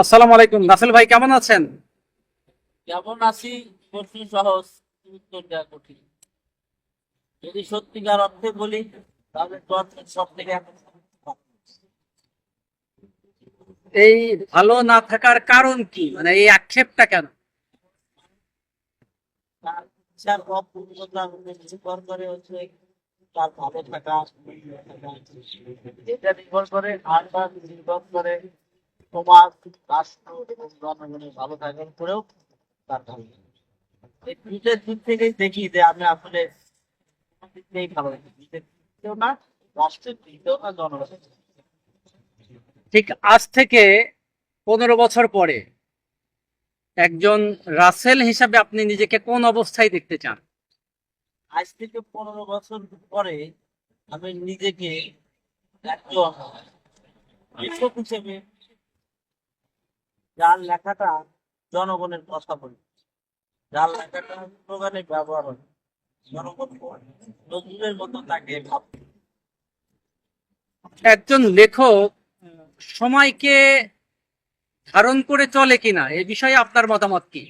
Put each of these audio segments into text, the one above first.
আসসালামু আলাইকুম। রাসেল ভাই কেমন আছেন? কেমন আছি? প্রশ্ন সহজ। উত্তর দেওয়া কঠিন। যদি সত্যিকার অর্থে বলি তাহলে সব থেকে এই ভালো না থাকার কারণ কি? মানে এই আক্ষেপটা কেন? তার ইচ্ছার অপূর্ণতা নির্ভর করে হচ্ছে তার ভালো থাকা এটা নির্ভর করে আর নির্ভর করে সমাজ রাষ্ট্র এবং জনগণের ভালো থাকার তার ভালো দিক থেকেই দেখি যে আমি আসলে দিক থেকেই ভালো লাগি নিজের দিক না রাষ্ট্রের দিক থেকেও না জনগণের ঠিক আজ থেকে পনেরো বছর পরে একজন রাসেল হিসাবে আপনি নিজেকে কোন অবস্থায় দেখতে চান? আজ থেকে পনেরো বছর পরে আমি নিজেকে একজন হিসেবে যার লেখাটা জনগণের কথা বলে। যার লেখাটা স্লোগানে ব্যবহার হয় জনগণ নজরুলের মতো তাকে ভাবতে একজন লেখক সময়কে ধারণ করে চলে কিনা এ বিষয়ে আপনার মতামত কি?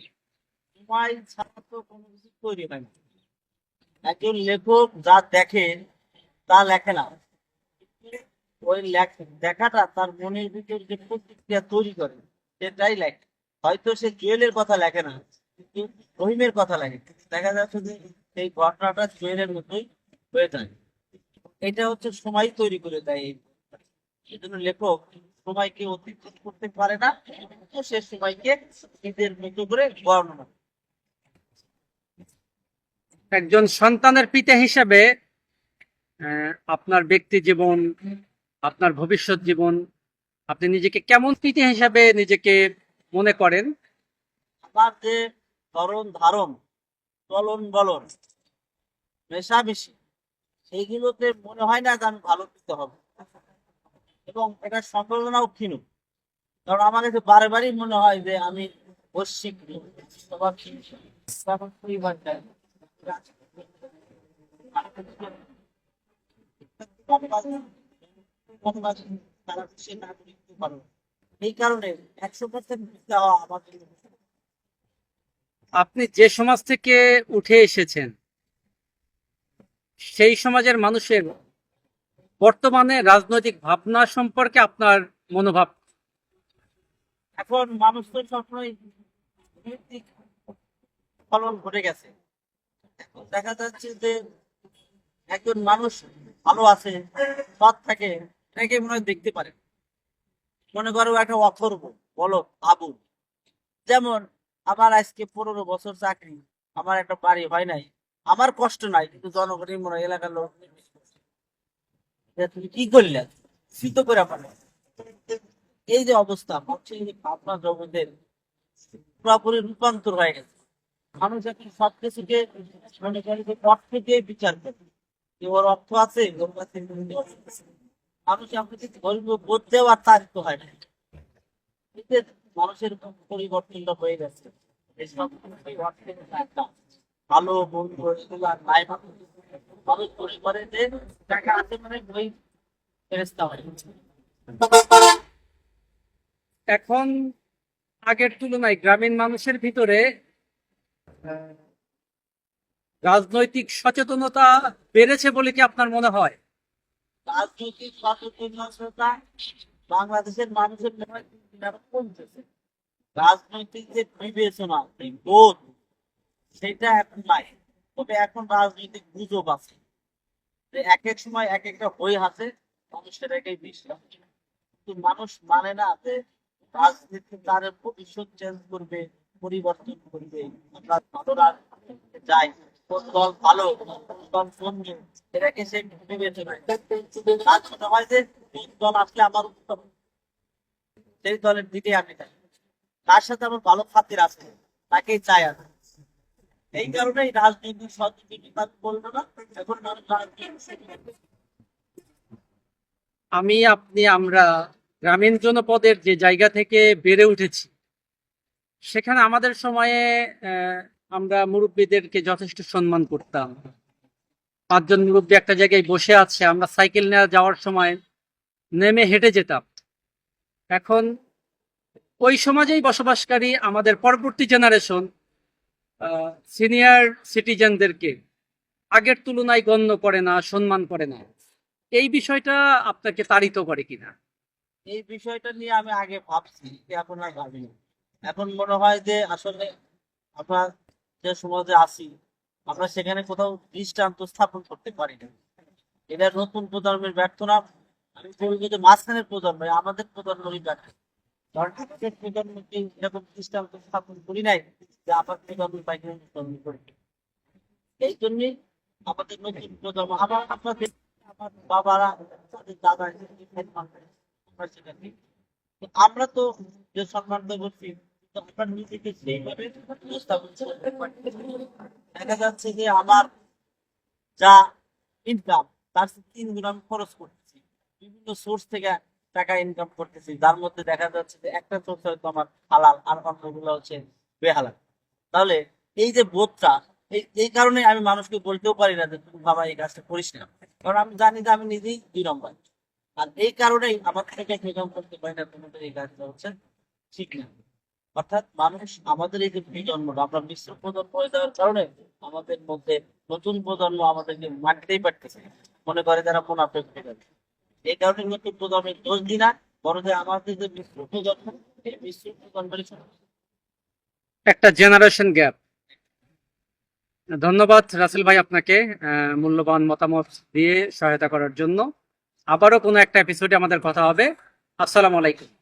সময় ছাড়া তো কোনো কিছু তৈরি হয় না। একজন লেখক যা দেখে তা লেখে না। ওই লেখ- দেখাটা তার মনের ভিতর যে প্রতিক্রিয়া তৈরি করে। সেটাই লেখে। হয়তো সে জুয়েলের কথা লেখে না, কিন্তু রহিমের কথা লেখে। দেখা যাচ্ছে যে সেই ঘটনাটা জুয়েলের মতোই হয়ে যায় এটা হচ্ছে সময় তৈরি করে দেয় এই জন্য লেখক সময়কে অতিক্রম করতে পারে না তো সে সময়কে নিজের মতো করে বর্ণনা একজন সন্তানের পিতা হিসাবে আপনার ব্যক্তি জীবন, আপনার ভবিষ্যৎ জীবন আপনি নিজেকে কেমন পিতা হিসাবে নিজেকে মনে করেন? আমার যে ধরন ধারণ, চলন বলন, মেশামেশি, সেইগুলোতে মনে হয় না যে আমি ভালো দিতে হবে। এবং এটা সম্ভাবনাও ক্ষীণ। কারণ আমার কাছে বারে বারেই মনে হয় যে আমি বৈশ্বিক। তারা খুশি নাগরিক হতে পারবে। এই কারণে একশো পার্সেন্ট দেওয়া জন্য আপনি যে সমাজ থেকে উঠে এসেছেন সেই সমাজের মানুষের বর্তমানে রাজনৈতিক ভাবনা সম্পর্কে আপনার মনোভাব? এখন মানুষ তো সবসময় ফলন ঘটে গেছে। এখন দেখা যাচ্ছে যে একজন মানুষ ভালো আছে সৎ থাকে এটাকে মনে হয় দেখতে পারে। মনে করো একটা অথর্ব বলো আবু যেমন, আমার আজকে পনেরো বছর চাকরি, আমার একটা বাড়ি হয় নাই। আমার কষ্ট নাই, কিন্তু জনগণের মনে এলাকার লোক তুমি কি করলে? শীত করে পারে এই যে অবস্থা ভাবনা জগতের পুরোপুরি রূপান্তর হয়ে গেছে। মানুষ এখন সব কিছুকে মনে করে যে অর্থ দিয়ে বিচার করে। অর্থ আছে, ওর কাছে আছে। মানুষ আমাকে ধর্মীয় বোধেও আর তার তো হয় না মানুষের পরিবর্তনটা হয়ে গেছে। ভালো মানে এখন আগের তুলনায় গ্রামীণ মানুষের ভিতরে, রাজনৈতিক সচেতনতা বেড়েছে বলে কি আপনার মনে হয়? রাজনৈতিক সচেতনতা বাংলাদেশের মানুষের মনে হয় কমতেছে। রাজনৈতিক যে বিবেচনা বোধ সেটা এখন নাই। তবে এখন রাজনৈতিক গুজব আছে। যে এক এক সময় এক একটা বই হাতে মানুষ সেটাকেই বিশ্বাস। কিন্তু মানুষ মানে না যে রাজনীতি তার ভবিষ্যৎ চেঞ্জ করবে, পরিবর্তন করবে। আমরা যাই কোন দল ভালো, কোন এটাকে সে বিবেচনা। তার মনে হয় যে কোন দল আসলে আমার উত্তম। সেই দলের দিকে আমি যাই। তার সাথে আমার ভালো খাতির আছে, তাকেই চাই আমি। এই কারণেই রাজনৈতিক সচেতনতা বলব না, এখন আমি, আপনি, আমরা গ্রামীণ জনপদের যে জায়গা থেকে বেড়ে উঠেছি, সেখানে আমাদের সময়ে আমরা মুরব্বীদেরকে যথেষ্ট সম্মান করতাম। পাঁচজন মুরব্বী একটা জায়গায় বসে আছে, আমরা সাইকেল নিয়ে যাওয়ার সময় নেমে হেঁটে যেতাম। এখন ওই সমাজেই বসবাসকারী আমাদের পরবর্তী জেনারেশন সিনিয়র সিটিজেনদেরকে আগের তুলনায় গণ্য করে না, সম্মান করে না। এই বিষয়টা আপনাকে তাড়িত করে কিনা? এই বিষয়টা নিয়ে আমি আগে ভাবছি, এখন আর ভাবি না। এখন মনে হয় যে আসলে আমরা যে সমাজে আছি, আমরা সেখানে কোথাও দৃষ্টান্ত স্থাপন করতে পারি না এটা নতুন প্রজন্মের ব্যর্থ না আমি বলব যে মাঝখানের প্রজন্ম আমাদের প্রজন্মেরই ব্যর্থ। কারণ আমাদের প্রজন্মকে এরকম দৃষ্টান্ত স্থাপন করি নাই যে আমার প্রজন্ম পাইকারি অনুসরণ করি এই জন্যই আমাদের নতুন প্রজন্ম, আবার আপনাদের আমার বাবারা, তাদের দাদা আমরা। তো আমরা তো যে সম্মান করছি তাহলে এই যে বোধটা, এই এই কারণে আমি মানুষকে বলতেও পারি না যে তুমি বাবা এই কাজটা করিস না। কারণ আমি জানি যে আমি নিজেই দুই নম্বর। আর এই কারণেই আমার থেকে ইনকাম করতে পারি না তোমাদের এই কাজটা হচ্ছে ঠিক না। অর্থাৎ মানুষ আমাদের এই যে প্রজন্মটা আমরা মিশ্র প্রজন্ম হয়ে যাওয়ার কারণে আমাদের মধ্যে নতুন প্রজন্ম আমাদেরকে মানতেই পারতেছে মনে করে যারা মুনাফেক হয়ে যাচ্ছে। এই কারণে নতুন প্রজন্মের দোষ দিই না, বরং আমাদের যে মিশ্র প্রজন্ম, এই মিশ্র প্রজন্মের একটা জেনারেশন গ্যাপ ধন্যবাদ রাসেল ভাই আপনাকে মূল্যবান মতামত দিয়ে সহায়তা করার জন্য। আবারও কোনো একটা এপিসোডে আমাদের কথা হবে। আসসালামু আলাইকুম।